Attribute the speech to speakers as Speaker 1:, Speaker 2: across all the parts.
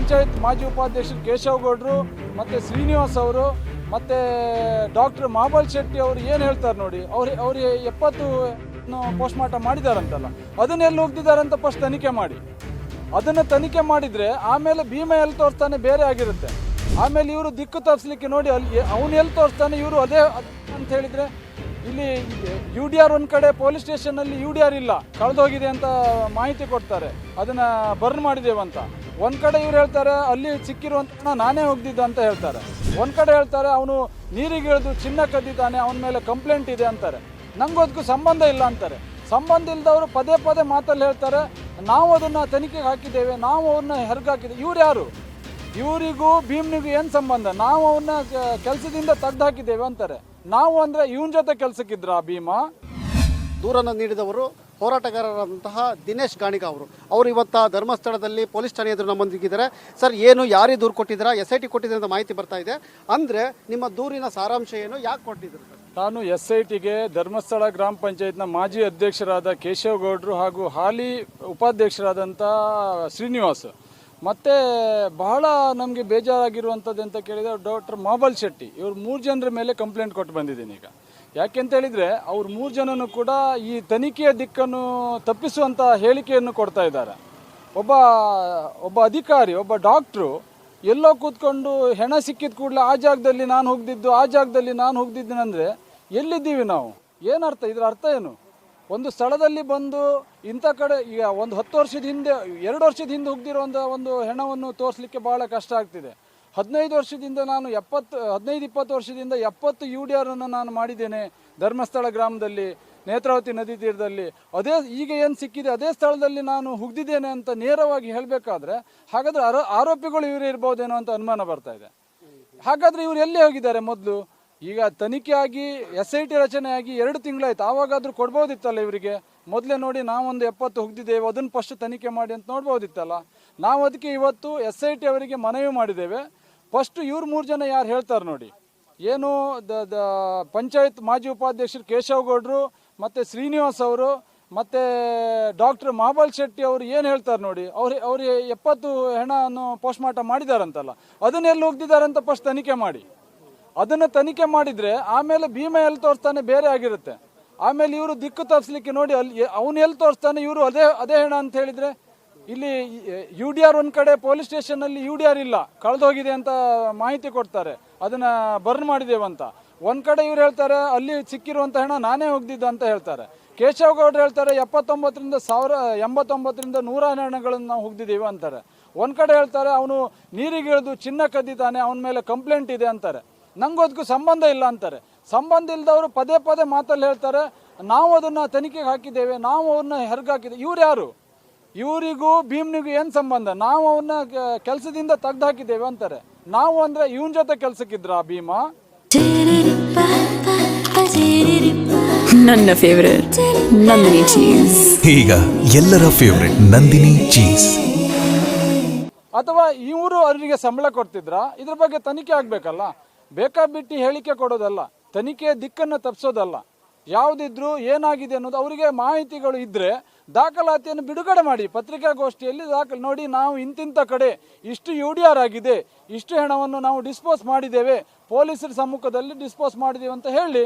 Speaker 1: ಪಂಚಾಯತ್ ಮಾಜಿ ಉಪಾಧ್ಯಕ್ಷರು ಕೇಶವಗೌಡರು, ಮತ್ತು ಶ್ರೀನಿವಾಸ್ ಅವರು, ಮತ್ತು ಡಾಕ್ಟರ್ ಮಹಾಬಲ್ ಶೆಟ್ಟಿ ಅವರು ಏನು ಹೇಳ್ತಾರೆ ನೋಡಿ, ಅವ್ರು ಅವ್ರಿಗೆ ಎಪ್ಪತ್ತು ಪೋಸ್ಟ್ ಮಾರ್ಟಮ್ ಮಾಡಿದಾರಂತಲ್ಲ ಅದನ್ನ ಎಲ್ಲಿ ಹೋಗ್ತಿದ್ದಾರಂತ ಫಸ್ಟ್ ತನಿಖೆ ಮಾಡಿ. ಅದನ್ನು ತನಿಖೆ ಮಾಡಿದರೆ ಆಮೇಲೆ ಭೀಮ ಎಲ್ಲಿ ತೋರಿಸ್ತಾನೆ ಬೇರೆ ಆಗಿರುತ್ತೆ. ಆಮೇಲೆ ಇವರು ದಿಕ್ಕು ತಪ್ಪಿಸ್ಲಿಕ್ಕೆ ನೋಡಿ ಅಲ್ಲಿ ಅವನು ಎಲ್ಲಿ ತೋರಿಸ್ತಾನೆ, ಇವರು ಅದೇ ಅಂತ ಹೇಳಿದರೆ, ಇಲ್ಲಿ ಯು ಡಿ ಆರ್ ಒಂದು ಕಡೆ ಪೊಲೀಸ್ ಸ್ಟೇಷನಲ್ಲಿ ಯು ಡಿ ಆರ್ ಇಲ್ಲ, ಕಳೆದೋಗಿದೆ ಅಂತ ಮಾಹಿತಿ ಕೊಡ್ತಾರೆ, ಅದನ್ನು ಬರ್ನ್ ಮಾಡಿದ್ದೇವಂತ ಅಂತ ಒಂದು ಕಡೆ ಇವ್ರು ಹೇಳ್ತಾರೆ, ಅಲ್ಲಿ ಸಿಕ್ಕಿರುವಂತ ನಾನೇ ಹೋಗ್ದಿದ್ದು ಅಂತ ಹೇಳ್ತಾರೆ. ಒಂದು ಕಡೆ ಹೇಳ್ತಾರೆ, ಅವನು ನೀರಿಗೆ ಇಳಿದು ಚಿನ್ನ ಕದ್ದಿದ್ದಾನೆ, ಅವನ ಮೇಲೆ ಕಂಪ್ಲೇಂಟ್ ಇದೆ ಅಂತಾರೆ. ನಂಗೆ ಅದಕ್ಕೂ ಸಂಬಂಧ ಇಲ್ಲ ಅಂತಾರೆ. ಸಂಬಂಧ ಇಲ್ಲದವರು ಪದೇ ಪದೇ ಮಾತಲ್ಲಿ ಹೇಳ್ತಾರೆ, ನಾವು ಅದನ್ನು ತನಿಖೆಗೆ ಹಾಕಿದ್ದೇವೆ, ನಾವು ಅವ್ರನ್ನ ಹೆರ್ಗಾಕಿದ್ದೇವೆ ಇವ್ರು ಯಾರು? ಇವರಿಗೂ ಭೀಮ್ನಿಗೂ ಏನು ಸಂಬಂಧ? ನಾವು ಅವ್ರನ್ನ ಕೆಲಸದಿಂದ ತೆಗ್ದು ಹಾಕಿದ್ದೇವೆ ಅಂತಾರೆ. ನಾವು ಅಂದರೆ ಇವನ್ ಜೊತೆ ಕೆಲಸಕ್ಕಿದ್ರ ಭೀಮ?
Speaker 2: ದೂರನ್ನು ನೀಡಿದವರು ಹೋರಾಟಗಾರರಾದಂತಹ ದಿನೇಶ್ ಗಾಣಿಗ ಅವರು. ಅವರು ಇವತ್ತ ಧರ್ಮಸ್ಥಳದಲ್ಲಿ ಪೊಲೀಸ್ ಠಾಣೆ ಎದುರು ನಮ್ಮೊಂದಿಗಿದ್ದಾರೆ ಸರ್, ಏನು ಯಾರೇ ದೂರು ಕೊಟ್ಟಿದ್ದೀರಾ? ಎಸ್ ಐ ಟಿ ಕೊಟ್ಟಿದೆ ಅಂತ ಮಾಹಿತಿ ಬರ್ತಾ ಇದೆ. ಅಂದರೆ ನಿಮ್ಮ ದೂರಿನ ಸಾರಾಂಶ ಏನು? ಯಾಕೆ ಕೊಟ್ಟಿದ್ರು
Speaker 1: ನಾನು ಎಸ್ ಐ ಟಿಗೆ ಧರ್ಮಸ್ಥಳ ಗ್ರಾಮ ಪಂಚಾಯತ್ನ ಮಾಜಿ ಅಧ್ಯಕ್ಷರಾದ ಕೇಶವಗೌಡರು ಹಾಗೂ ಹಾಲಿ ಉಪಾಧ್ಯಕ್ಷರಾದಂಥ ಶ್ರೀನಿವಾಸ್. ಮತ್ತು ಬಹಳ ನಮಗೆ ಬೇಜಾರಾಗಿರುವಂಥದ್ದು ಅಂತ ಕೇಳಿದರೆ ಡಾಕ್ಟರ್ ಮಾಬಲ್ ಶೆಟ್ಟಿ. ಇವರು ಮೂರು ಜನರ ಮೇಲೆ ಕಂಪ್ಲೇಂಟ್ ಕೊಟ್ಟು ಬಂದಿದ್ದೀನಿ ಈಗ. ಯಾಕೆಂತ ಹೇಳಿದ್ರೆ ಅವ್ರು ಮೂರು ಜನನು ಕೂಡ ಈ ತನಿಖೆಯ ದಿಕ್ಕನ್ನು ತಪ್ಪಿಸುವಂಥ ಹೇಳಿಕೆಯನ್ನು ಕೊಡ್ತಾ ಇದ್ದಾರೆ. ಒಬ್ಬ ಒಬ್ಬ ಅಧಿಕಾರಿ, ಒಬ್ಬ ಡಾಕ್ಟ್ರು ಎಲ್ಲೋ ಕೂತ್ಕೊಂಡು ಹೆಣ ಸಿಕ್ಕಿದ ಕೂಡಲೇ ಆ ಜಾಗದಲ್ಲಿ ನಾನು ಹೋಗ್ದಿದ್ದು, ಆ ಜಾಗದಲ್ಲಿ ನಾನು ಹೋಗ್ದಿದ್ದೀನಂದರೆ ಎಲ್ಲಿದ್ದೀವಿ ನಾವು? ಏನರ್ಥ ಇದರ ಅರ್ಥ ಏನು? ಒಂದು ಸ್ಥಳದಲ್ಲಿ ಬಂದು ಇಂಥ ಕಡೆ ಈಗ ಒಂದು ಹತ್ತು ವರ್ಷದ ಹಿಂದೆ, ಎರಡು ವರ್ಷದ ಹಿಂದೆ ಹೋಗ್ದಿರೋ ಒಂದು ಹೆಣವನ್ನು ತೋರಿಸಲಿಕ್ಕೆ ಭಾಳ ಕಷ್ಟ ಆಗ್ತಿದೆ. ಹದಿನೈದು ವರ್ಷದಿಂದ ನಾನು ಎಪ್ಪತ್ತು, ಹದಿನೈದು, ಇಪ್ಪತ್ತು ವರ್ಷದಿಂದ ಎಪ್ಪತ್ತು ಯು ಡಿ ಆರನ್ನು ನಾನು ಮಾಡಿದ್ದೇನೆ ಧರ್ಮಸ್ಥಳ ಗ್ರಾಮದಲ್ಲಿ, ನೇತ್ರಾವತಿ ನದಿ ತೀರದಲ್ಲಿ. ಅದೇ, ಈಗ ಏನು ಸಿಕ್ಕಿದೆ, ಅದೇ ಸ್ಥಳದಲ್ಲಿ ನಾನು ಹುಗ್ದಿದ್ದೇನೆ ಅಂತ ನೇರವಾಗಿ ಹೇಳಬೇಕಾದ್ರೆ, ಹಾಗಾದರೆ ಆರೋ, ಆರೋಪಿಗಳು ಇವರು ಇರ್ಬೋದೇನೋ ಅಂತ ಅನುಮಾನ ಬರ್ತಾ ಇದೆ. ಹಾಗಾದರೆ ಇವರು ಎಲ್ಲಿ ಹೋಗಿದ್ದಾರೆ ಮೊದಲು? ಈಗ ತನಿಖೆ ಆಗಿ, ಎಸ್ ಐ ಟಿ ರಚನೆ ಆಗಿ ಎರಡು ತಿಂಗಳಾಯ್ತು. ಆವಾಗಾದರೂ ಕೊಡ್ಬೋದಿತ್ತಲ್ಲ ಇವರಿಗೆ? ಮೊದಲೇ ನೋಡಿ ನಾವೊಂದು ಎಪ್ಪತ್ತು ಹೋಗ್ದಿದ್ದೇವೆ, ಅದನ್ನು ಫಸ್ಟ್ ತನಿಖೆ ಮಾಡಿ ಅಂತ ನೋಡ್ಬೋದಿತ್ತಲ್ಲ? ನಾವು ಅದಕ್ಕೆ ಇವತ್ತು ಎಸ್ ಐ ಟಿ ಅವರಿಗೆ ಮನವಿ ಮಾಡಿದ್ದೇವೆ. ಫಸ್ಟ್ ಇವ್ರು ಮೂರು ಜನ ಯಾರು ಹೇಳ್ತಾರೆ ನೋಡಿ. ಏನು ದ ದ ಪಂಚಾಯತ್ ಮಾಜಿ ಉಪಾಧ್ಯಕ್ಷರು ಕೇಶವ್ ಗೌಡ್ರು, ಮತ್ತು ಶ್ರೀನಿವಾಸ್ ಅವರು, ಮತ್ತು ಡಾಕ್ಟರ್ ಮಹಾಬಲ್ ಶೆಟ್ಟಿ ಅವರು ಏನು ಹೇಳ್ತಾರೆ ನೋಡಿ, ಅವ್ರು ಅವ್ರು ಎಪ್ಪತ್ತು ಹೆಣವನ್ನು ಪೋಸ್ಟ್ ಮಾರ್ಟಮ್ ಮಾಡಿದಾರಂತಲ್ಲ ಅದನ್ನ ಎಲ್ಲಿ ಅಂತ ಫಸ್ಟ್ ತನಿಖೆ ಮಾಡಿ. ಅದನ್ನು ತನಿಖೆ ಮಾಡಿದರೆ ಆಮೇಲೆ ಭೀಮ ಎಲ್ಲಿ ತೋರಿಸ್ತಾನೆ ಬೇರೆ ಆಗಿರುತ್ತೆ. ಆಮೇಲೆ ಇವರು ದಿಕ್ಕು ತರಿಸ್ಲಿಕ್ಕೆ ನೋಡಿ ಅಲ್ಲಿ ಅವನು ಎಲ್ಲಿ ತೋರಿಸ್ತಾನೆ, ಇವರು ಅದೇ ಅದೇ ಹೆಣ ಅಂತ ಹೇಳಿದರೆ ಇಲ್ಲಿ ಯು ಡಿ ಆರ್ ಒಂದು ಕಡೆ ಪೊಲೀಸ್ ಸ್ಟೇಷನ್ನಲ್ಲಿ ಯು ಡಿ ಆರ್ ಇಲ್ಲ, ಕಳೆದೋಗಿದೆ ಅಂತ ಮಾಹಿತಿ ಕೊಡ್ತಾರೆ. ಅದನ್ನು ಬರ್ನ್ ಮಾಡಿದ್ದೇವಂತ ಒಂದು ಕಡೆ ಇವ್ರು ಹೇಳ್ತಾರೆ, ಅಲ್ಲಿ ಸಿಕ್ಕಿರುವಂಥ ಹಣ ನಾನೇ ಹೋಗ್ದಿದ್ದು ಅಂತ ಹೇಳ್ತಾರೆ. ಕೇಶವ್ ಗೌಡ್ರು ಹೇಳ್ತಾರೆ, ಎಪ್ಪತ್ತೊಂಬತ್ತರಿಂದ ಸಾವಿರ, ಎಂಬತ್ತೊಂಬತ್ತರಿಂದ ನೂರ ಹಣಗಳನ್ನು ನಾವು ಹೋಗ್ದಿದ್ದೀವಿ ಅಂತಾರೆ. ಒಂದು ಕಡೆ ಹೇಳ್ತಾರೆ, ಅವನು ನೀರಿಗೆ ಇಳಿದು ಚಿನ್ನ ಕದ್ದಿದ್ದಾನೆ, ಅವನ ಮೇಲೆ ಕಂಪ್ಲೇಂಟ್ ಇದೆ ಅಂತಾರೆ. ನಂಗೆ ಅದಕ್ಕೂ ಸಂಬಂಧ ಇಲ್ಲ ಅಂತಾರೆ. ಸಂಬಂಧ ಇಲ್ಲದವರು ಪದೇ ಪದೇ ಮಾತಲ್ಲಿ ಹೇಳ್ತಾರೆ, ನಾವು ಅದನ್ನು ತನಿಖೆಗೆ ಹಾಕಿದ್ದೇವೆ, ನಾವು ಅವ್ರನ್ನ ಹೆರ್ಗಾಕಿದ್ದೇವೆ ಇವ್ರು ಯಾರು? ಇವರಿಗೂ ಭೀಮ್ನಿಗೂ ಏನು ಸಂಬಂಧ? ನಾವು ಅವನ್ನ ಕೆಲಸದಿಂದ ತೆಗ್ದು ಹಾಕಿದ್ದೇವೆ ಅಂತಾರೆ. ನಾವು ಅಂದರೆ ಇವನ್ ಜೊತೆ ಕೆಲಸಕ್ಕಿದ್ರ ಭೀಮ?
Speaker 3: ನನ್ನ ಫೇವರೇಟ್ ನಂದಿನಿ ಚೀಸ್
Speaker 4: ಈಗ ಎಲ್ಲರ ಫೇವರೆಟ್ ನಂದಿನಿ ಚೀಸ್
Speaker 1: ಅಥವಾ ಇವರು ಅವರಿಗೆ ಸಂಬಳ ಕೊಡ್ತಿದ್ರ? ಇದ್ರ ಬಗ್ಗೆ ತನಿಖೆ ಆಗಬೇಕಲ್ಲ. ಬೇಕಾಬಿಟ್ಟಿ ಹೇಳಿಕೆ ಕೊಡೋದಲ್ಲ. ತನಿಖೆಯ ದಿಕ್ಕನ್ನು ತಪ್ಪಿಸೋದಲ್ಲ ಯಾವುದಿದ್ರು ಏನಾಗಿದೆ ಅನ್ನೋದು ಅವರಿಗೆ ಮಾಹಿತಿಗಳು ಇದ್ದರೆ ದಾಖಲಾತಿಯನ್ನು ಬಿಡುಗಡೆ ಮಾಡಿ. ಪತ್ರಿಕಾಗೋಷ್ಠಿಯಲ್ಲಿ ದಾಖಲೆ ನೋಡಿ ನಾವು ಇಂತಿಂಥ ಕಡೆ ಇಷ್ಟು ಯು ಡಿ ಆರ್ ಆಗಿದೆ, ಇಷ್ಟು ಹಣವನ್ನು ನಾವು ಡಿಸ್ಪೋಸ್ ಮಾಡಿದ್ದೇವೆ, ಪೊಲೀಸರ ಸಮ್ಮುಖದಲ್ಲಿ ಡಿಸ್ಪೋಸ್ ಮಾಡಿದ್ದೀವಿ ಅಂತ ಹೇಳಿ.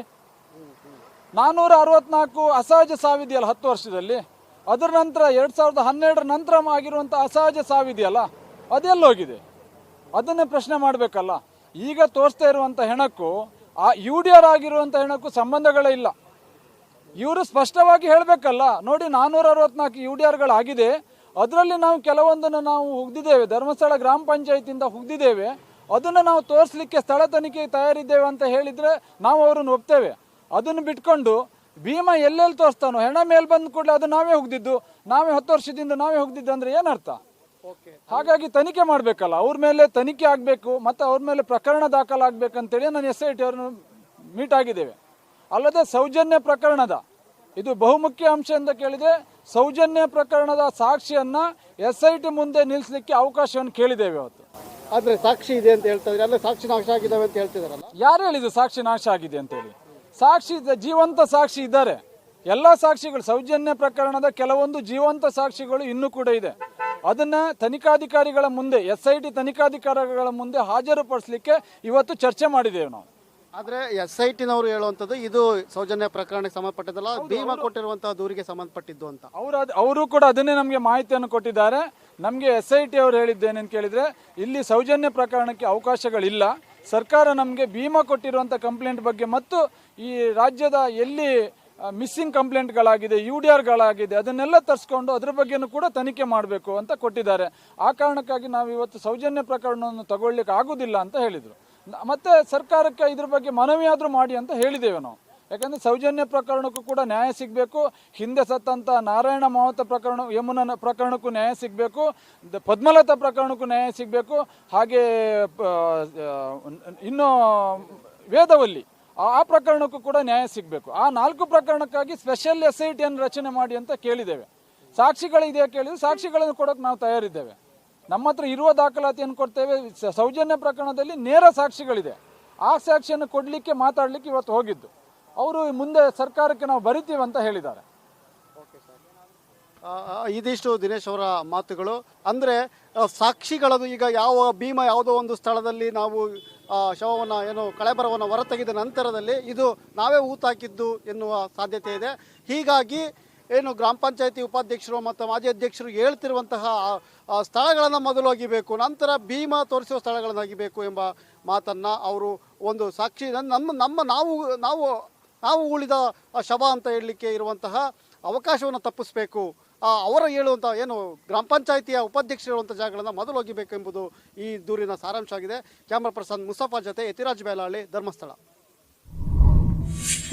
Speaker 1: ನಾನ್ನೂರ ಅರವತ್ನಾಲ್ಕು ಅಸಹಜ ಸಾವಿದೆಯಲ್ಲ ಹತ್ತು ವರ್ಷದಲ್ಲಿ? ಅದರ ನಂತರ ಎರಡು ಸಾವಿರದ ಹನ್ನೆರಡರ ನಂತರ ಆಗಿರುವಂಥ ಅಸಹಜ ಸಾವಿದೆಯಲ್ಲ, ಅದೆಲ್ಲೋಗಿದೆ? ಅದನ್ನೇ ಪ್ರಶ್ನೆ ಮಾಡಬೇಕಲ್ಲ. ಈಗ ತೋರಿಸ್ತಾ ಇರುವಂಥ ಹೆಣಕ್ಕೂ, ಆ ಯು ಡಿ ಆರ್ ಆಗಿರುವಂಥ ಹೆಣಕ್ಕೂ ಸಂಬಂಧಗಳೇ ಇಲ್ಲ. ಇವರು ಸ್ಪಷ್ಟವಾಗಿ ಹೇಳಬೇಕಲ್ಲ ನೋಡಿ ನಾನ್ನೂರ ಅರವತ್ನಾಲ್ಕು ಯು ಡಿ ಆರ್ಗಳಾಗಿದೆ ಅದರಲ್ಲಿ ನಾವು ಕೆಲವೊಂದನ್ನು ನಾವು ಹುಗ್ದಿದ್ದೇವೆ ಧರ್ಮಸ್ಥಳ ಗ್ರಾಮ ಪಂಚಾಯತಿಯಿಂದ ಹುಗ್ದಿದ್ದೇವೆ ಅದನ್ನು ನಾವು ತೋರಿಸ್ಲಿಕ್ಕೆ ಸ್ಥಳ ತನಿಖೆಗೆ ತಯಾರಿದ್ದೇವೆ ಅಂತ ಹೇಳಿದರೆ ನಾವು ಅವರನ್ನು ಒಪ್ತೇವೆ. ಅದನ್ನು ಬಿಟ್ಕೊಂಡು ಭೀಮ ಎಲ್ಲೆಲ್ಲಿ ತೋರಿಸ್ತಾನೋ ಹೆಣ ಮೇಲೆ ಬಂದ ಕೂಡಲೇ ಅದು ನಾವೇ ಹೋಗ್ದಿದ್ದು ನಾವೇ ಹತ್ತು ವರ್ಷದಿಂದ ನಾವೇ ಹೋಗ್ದಿದ್ದು ಅಂದರೆ ಏನರ್ಥ? ಹಾಗಾಗಿ ತನಿಖೆ ಮಾಡಬೇಕಲ್ಲ ಅವ್ರ ಮೇಲೆ ತನಿಖೆ ಆಗಬೇಕು ಮತ್ತು ಅವ್ರ ಮೇಲೆ ಪ್ರಕರಣ ದಾಖಲಾಗಬೇಕಂತೇಳಿ ನಾನು ಎಸ್ ಐ ಟಿ ಅವ್ರನ್ನ ಮೀಟ್ ಆಗಿದ್ದೇವೆ. ಅಲ್ಲದೆ ಸೌಜನ್ಯ ಪ್ರಕರಣದ ಇದು ಬಹುಮುಖ್ಯ ಅಂಶ ಅಂತ ಕೇಳಿದೆ ಸೌಜನ್ಯ ಪ್ರಕರಣದ ಸಾಕ್ಷಿಯನ್ನ ಎಸ್ ಐ ಟಿ ಮುಂದೆ ನಿಲ್ಲಿಸಲಿಕ್ಕೆ ಅವಕಾಶವನ್ನು ಕೇಳಿದ್ದೇವೆ ಅವತ್ತು.
Speaker 2: ಆದರೆ ಸಾಕ್ಷಿ ಇದೆ ಅಂತ ಹೇಳ್ತಾ ಅಲ್ಲ ಅಲ್ಲೇ ಸಾಕ್ಷಿ ನಾಶ ಆಗಿದ್ದಾವೆ ಅಂತ ಹೇಳ್ತಿದಾರಲ್ಲ?
Speaker 1: ಯಾರು ಹೇಳಿದ್ರು ಸಾಕ್ಷಿ ನಾಶ ಆಗಿದೆ ಅಂತೇಳಿ ಸಾಕ್ಷಿ ಇದೆ- ಜೀವಂತ ಸಾಕ್ಷಿ ಇದ್ದಾರೆ. ಎಲ್ಲ ಸಾಕ್ಷಿಗಳು ಸೌಜನ್ಯ ಪ್ರಕರಣದ ಕೆಲವೊಂದು ಜೀವಂತ ಸಾಕ್ಷಿಗಳು ಇನ್ನೂ ಕೂಡ ಇದೆ. ಅದನ್ನ ತನಿಖಾಧಿಕಾರಿಗಳ ಮುಂದೆ ಎಸ್ ಐ ಟಿ ತನಿಖಾಧಿಕಾರಿಗಳ ಮುಂದೆ ಹಾಜರುಪಡಿಸಲಿಕ್ಕೆ ಇವತ್ತು ಚರ್ಚೆ ಮಾಡಿದ್ದೇವೆ ನಾವು.
Speaker 2: ಆದ್ರೆ ಎಸ್ ಐ ಟಿನವರು ಹೇಳುವಂಥದ್ದು ಇದು ಸೌಜನ್ಯ ಪ್ರಕರಣಕ್ಕೆ ಸಂಬಂಧಪಟ್ಟಿದ್ದಲ್ಲ ಭೀಮಾ ಕೊಟ್ಟಿರುವಂತಹ ದೂರಿಗೆ ಸಂಬಂಧಪಟ್ಟಿದ್ದು ಅಂತ.
Speaker 1: ಅವರು ಅದು ಅವರು ಕೂಡ ಅದನ್ನೇ ನಮಗೆ ಮಾಹಿತಿಯನ್ನು ಕೊಟ್ಟಿದ್ದಾರೆ. ನಮಗೆ ಎಸ್ ಐ ಟಿ ಅವರು ಹೇಳಿದ್ದೇನೆಂತ ಕೇಳಿದರೆ ಇಲ್ಲಿ ಸೌಜನ್ಯ ಪ್ರಕರಣಕ್ಕೆ ಅವಕಾಶಗಳಿಲ್ಲ. ಸರ್ಕಾರ ನಮಗೆ ಭೀಮಾ ಕೊಟ್ಟಿರುವಂಥ ಕಂಪ್ಲೇಂಟ್ ಬಗ್ಗೆ ಮತ್ತು ಈ ರಾಜ್ಯದ ಎಲ್ಲಿ ಮಿಸ್ಸಿಂಗ್ ಕಂಪ್ಲೇಂಟ್ಗಳಾಗಿದೆ ಯು ಡಿ ಆರ್ಗಳಾಗಿದೆ ಅದನ್ನೆಲ್ಲ ತರಿಸ್ಕೊಂಡು ಅದ್ರ ಬಗ್ಗೆನೂ ಕೂಡ ತನಿಖೆ ಮಾಡಬೇಕು ಅಂತ ಕೊಟ್ಟಿದ್ದಾರೆ. ಆ ಕಾರಣಕ್ಕಾಗಿ ನಾವು ಇವತ್ತು ಸೌಜನ್ಯ ಪ್ರಕರಣವನ್ನು ತಗೊಳ್ಳಿಕ್ಕೆ ಆಗುದಿಲ್ಲ ಅಂತ ಹೇಳಿದರು. ಮತ್ತೆ ಸರ್ಕಾರಕ್ಕೆ ಇದ್ರ ಬಗ್ಗೆ ಮನವಿಯಾದರೂ ಮಾಡಿ ಅಂತ ಹೇಳಿದ್ದೇವೆ ನಾವು. ಯಾಕಂದ್ರೆ ಸೌಜನ್ಯ ಪ್ರಕರಣಕ್ಕೂ ಕೂಡ ನ್ಯಾಯ ಸಿಗಬೇಕು. ಹಿಂದೆ ಸತ್ತಂತ ನಾರಾಯಣ ಮಾವತ ಪ್ರಕರಣ ಯಮುನ ಪ್ರಕರಣಕ್ಕೂ ನ್ಯಾಯ ಸಿಗಬೇಕು. ಪದ್ಮಲತಾ ಪ್ರಕರಣಕ್ಕೂ ನ್ಯಾಯ ಸಿಗಬೇಕು. ಹಾಗೆ ಇನ್ನು ವೇದವಲ್ಲಿ ಆ ಪ್ರಕರಣಕ್ಕೂ ಕೂಡ ನ್ಯಾಯ ಸಿಗಬೇಕು. ಆ ನಾಲ್ಕು ಪ್ರಕರಣಕ್ಕಾಗಿ ಸ್ಪೆಷಲ್ ಎಸ್ ಐ ಟಿಯನ್ನು ರಚನೆ ಮಾಡಿ ಅಂತ ಕೇಳಿದ್ದೇವೆ. ಸಾಕ್ಷಿಗಳಿದೆಯಾ ಕೇಳಿದ್ರು ಸಾಕ್ಷಿಗಳನ್ನು ಕೊಡೋಕೆ ನಾವು ತಯಾರಿದ್ದೇವೆ. ನಮ್ಮ ಹತ್ರ ಇರುವ ದಾಖಲಾತಿಯನ್ನು ಕೊಡ್ತೇವೆ. ಸೌಜನ್ಯ ಪ್ರಕರಣದಲ್ಲಿ ನೇರ ಸಾಕ್ಷಿಗಳಿದೆ. ಆ ಸಾಕ್ಷಿಯನ್ನು ಕೊಡಲಿಕ್ಕೆ, ಮಾತಾಡಲಿಕ್ಕೆ ಇವತ್ತು ಹೋಗಿದ್ದು. ಅವರು ಮುಂದೆ ಸರ್ಕಾರಕ್ಕೆ ನಾವು ಬರಿತೀವಿ ಅಂತ ಹೇಳಿದ್ದಾರೆ.
Speaker 2: ಇದಿಷ್ಟು ದಿನೇಶ್ ಅವರ ಮಾತುಗಳು. ಅಂದರೆ ಸಾಕ್ಷಿಗಳನ್ನು ಈಗ ಯಾವ ಭೀಮ ಯಾವುದೋ ಒಂದು ಸ್ಥಳದಲ್ಲಿ ನಾವು ಶವವನ್ನು ಏನು ಕಳೆಬರವನ್ನು ಹೊರತೆಗೆದ ನಂತರದಲ್ಲಿ ಇದು ನಾವೇ ಊತಾಕಿದ್ದು ಎನ್ನುವ ಸಾಧ್ಯತೆ ಇದೆ. ಹೀಗಾಗಿ ಏನು ಗ್ರಾಮ ಪಂಚಾಯತಿ ಉಪಾಧ್ಯಕ್ಷರು ಮತ್ತು ಮಾಜಿ ಅಧ್ಯಕ್ಷರು ಹೇಳ್ತಿರುವಂತಹ ಸ್ಥಳಗಳನ್ನು ಮೊದಲು ಒಗಿಬೇಕು, ನಂತರ ಭೀಮ ತೋರಿಸುವ ಸ್ಥಳಗಳನ್ನು ಒಗಿಬೇಕು ಎಂಬ ಮಾತನ್ನು ಅವರು ಒಂದು ಸಾಕ್ಷಿ ನಮ್ಮ ನಮ್ಮ ನಾವು ನಾವು ನಾವು ಉಳಿದ ಶವ ಅಂತ ಹೇಳಲಿಕ್ಕೆ ಇರುವಂತಹ ಅವಕಾಶವನ್ನು ತಪ್ಪಿಸಬೇಕು. ಅವರ ಹೇಳುವಂಥ ಏನು ಗ್ರಾಮ ಪಂಚಾಯಿತಿಯ ಉಪಾಧ್ಯಕ್ಷರು ಇರುವಂಥ ಜಾಗಗಳನ್ನು ಮೊದಲು ಹೋಗಿಬೇಕು ಎಂಬುದು ಈ ದೂರಿನ ಸಾರಾಂಶ ಆಗಿದೆ ಕ್ಯಾಮ್ರಾ ಪರ್ಸನ್ ಮುಸ್ತಫಾ ಜೊತೆ ಯತಿರಾಜ್ ಬೇಲಾಳಿ, ಧರ್ಮಸ್ಥಳ.